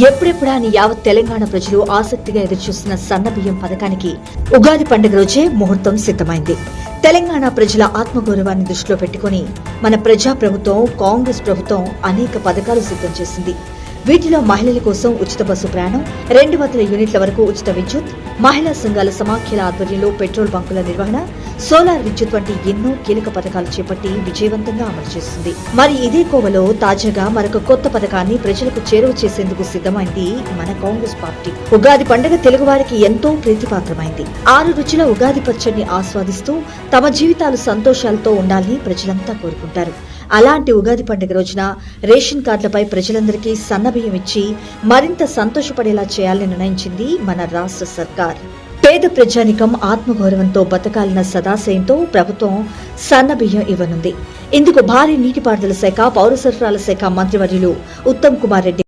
ఎప్పుడెప్పుడా అని యావత్ తెలంగాణ ప్రజలు ఆసక్తిగా ఎదురుచూస్తున్న సన్న బియ్యం పథకానికి ఉగాది పండుగ రోజే ముహూర్తం సిద్ధమైంది. తెలంగాణ ప్రజల ఆత్మగౌరవాన్ని దృష్టిలో పెట్టుకుని మన ప్రజా ప్రభుత్వం కాంగ్రెస్ ప్రభుత్వం అనేక పథకాలు సిద్ధం చేసింది. వీటిలో మహిళల కోసం ఉచిత బస్సు ప్రయాణం రెండు వందల యూనిట్ల వరకు ఉచిత విద్యుత్ మహిళా సంఘాల సమాఖ్యల ఆధ్వర్యంలో పెట్రోల్ బంకుల నిర్వహణ సోలార్ విద్యుత్ వంటి ఎన్నో కీలక పథకాలు చేపట్టి విజయవంతంగా అమలు చేస్తుంది మరి ఇదే కోవలో తాజాగా మరొక కొత్త పథకాన్ని ప్రజలకు చేరువ చేసేందుకు సిద్ధమైంది మన కాంగ్రెస్ పార్టీ. ఉగాది పండుగ తెలుగు వారికి ఎంతో ప్రీతిపాత్రమైంది. ఆరు రుచుల ఉగాది పచ్చడిని ఆస్వాదిస్తూ తమ జీవితాలు సంతోషాలతో ఉండాలని ప్రజలంతా కోరుకుంటారు. అలాంటి ఉగాది పండుగ రోజున రేషన్ కార్డులపై ప్రజలందరికీ సన్నబియ్యం ఇచ్చి మరింత సంతోషపడేలా చేయాలని నిర్ణయించింది మన రాష్ట్ర సర్కార్. పేద ప్రజానికం ఆత్మగౌరవంతో బతకాలన్న సదాశయంతో ప్రభుత్వం సన్నబియ్యం ఇవ్వనుంది. ఇందుకు భారీ నీటిపారుదల శాఖ పౌర సరఫరాల శాఖ మంత్రివర్యులు ఉత్తమ్ కుమార్ రెడ్డి